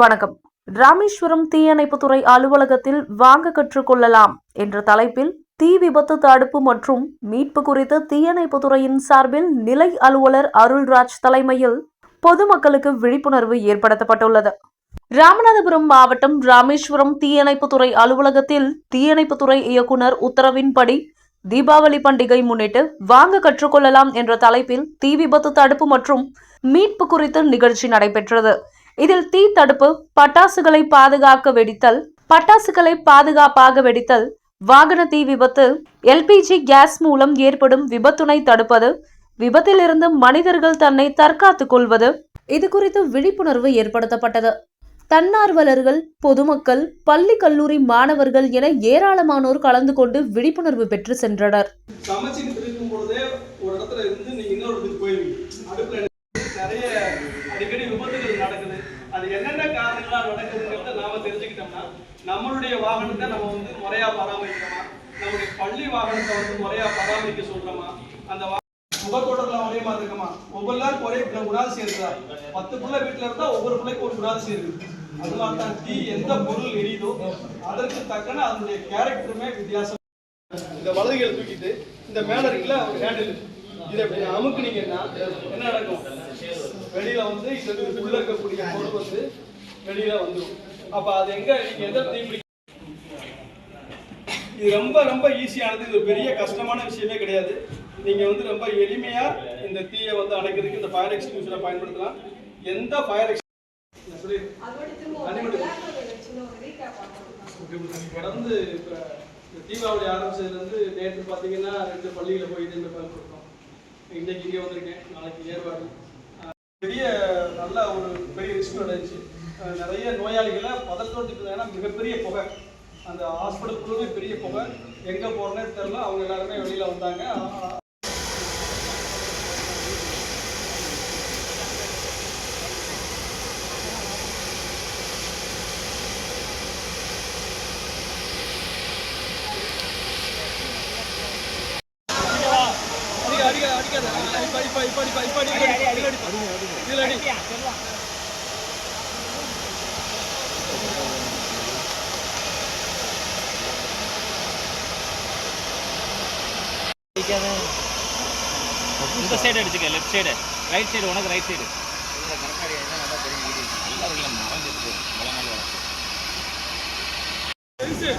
வணக்கம். ராமேஸ்வரம் தீயணைப்புத்துறை அலுவலகத்தில் வாங்க கற்றுக்கொள்ளலாம் என்ற தலைப்பில் தீ விபத்து தடுப்பு மற்றும் மீட்பு குறித்து தீயணைப்புத்துறையின் சார்பில் நிலை அலுவலர் அருள்ராஜ் தலைமையில் பொதுமக்களுக்கு விழிப்புணர்வு ஏற்படுத்தப்பட்டுள்ளது. ராமநாதபுரம் மாவட்டம் ராமேஸ்வரம் தீயணைப்புத்துறை அலுவலகத்தில் தீயணைப்புத்துறை இயக்குனர் உத்தரவின்படி தீபாவளி பண்டிகை முன்னிட்டு வாங்க கற்றுக்கொள்ளலாம் என்ற தலைப்பில் தீ விபத்து தடுப்பு மற்றும் மீட்பு குறித்து நிகழ்ச்சி நடைபெற்றது. இதில் தீ தடுப்பு பட்டாசுகளை பாதுகாக்க வெடித்தல் பட்டாசுகளை பாதுகாப்பாக வெடித்தல் வாகன தீ விபத்து எல்பிஜி கேஸ் மூலம் ஏற்படும் விபத்துனை தடுப்பது விபத்திலிருந்து மனிதர்கள் தன்னை தற்காத்துக் கொள்வது. இது குறித்து விழிப்புணர்வு ஏற்படுத்தப்பட்டது. தன்னார்வலர்கள் பொதுமக்கள் பள்ளி கல்லூரி மாணவர்கள் என ஏராளமானோர் கலந்து கொண்டு விழிப்புணர்வு பெற்று சென்றனர். வாகனத்தை நம்ம வந்து முறையா பராமரிக்கிறோமா நம்முடைய பள்ளி வாகனத்தை வந்து முறையா பராமரிக்க சொல்றோமா? அந்த வா- ஒரே மாதிரி இருக்குமா? நாள் ஒரே குண- குணாதிசயம் இருக்குதா? பத்து பிள்ளை வீட்டுல இருந்தா ஒவ்வொரு பிள்ளைக்கு ஒரு குணாதிசயம் இருக்கு அது மாதிரி தான் தீ எந்த பொருள் எரியுதோ அதற்கு தக்கன அதனுடைய கேரக்டருமே வித்தியாசம். இந்த வலதுகளை தூக்கிட்டு இந்த மேல இருக்குல்ல ஒரு ஹேண்டில் இதை இப்படி அமுக்குனீங்கன்னா என்ன நடக்கும்? வெளியில வந்து இது உள்ள இருக்கக்கூடிய பொருள் வந்து வெளியில வந்துடும் அப்ப அது எங்க நீங்க எந்த தீ இது ரொம்ப ரொம்ப ஈஸியானது இது பெரிய கஷ்டமான விஷயமே கிடையாது. நீங்க வந்து ரொம்ப எளிமையா இந்த தீயை வந்து அணைக்கிறதுக்கு இந்த ஃபயர் எக்ஸ்டிங்யூஷனை பயன்படுத்தலாம். எந்த ஃபயர் கடந்து இப்ப இந்த தீபாவளி ஆரம்பிச்சதுலேருந்து நேற்று பார்த்தீங்கன்னா ரெண்டு பள்ளியில் போய் இந்த பயன்படுத்தோம் இன்னைக்கு இங்கே வந்திருக்கேன். நாளைக்கு ஏற்பாடு பெரிய நல்ல ஒரு பெரிய ரிஸ்க் நடந்துச்சு நிறைய நோயாளிகளை பதற்றத்துக்கு இருந்தாங்கன்னா மிகப்பெரிய புகை. அந்த ஹாஸ்பிட்டலுக்குள்ளே பெரிய புகை. எங்கே போகிறனே தெரில அவங்க எல்லாருமே வெளியில் வந்தாங்க. அஹ் அடிக்க அடிக்க அடிக்காத இப்ப இப்ப இப்ப இப்ப இப்ப அடி அடி அடி அடி இதுல அடி இந்த சைடு அடிச்சுக்க லெஃப்ட் சைடு ரைட் சைடு உனக்கு ரைட் சைடு பெருசு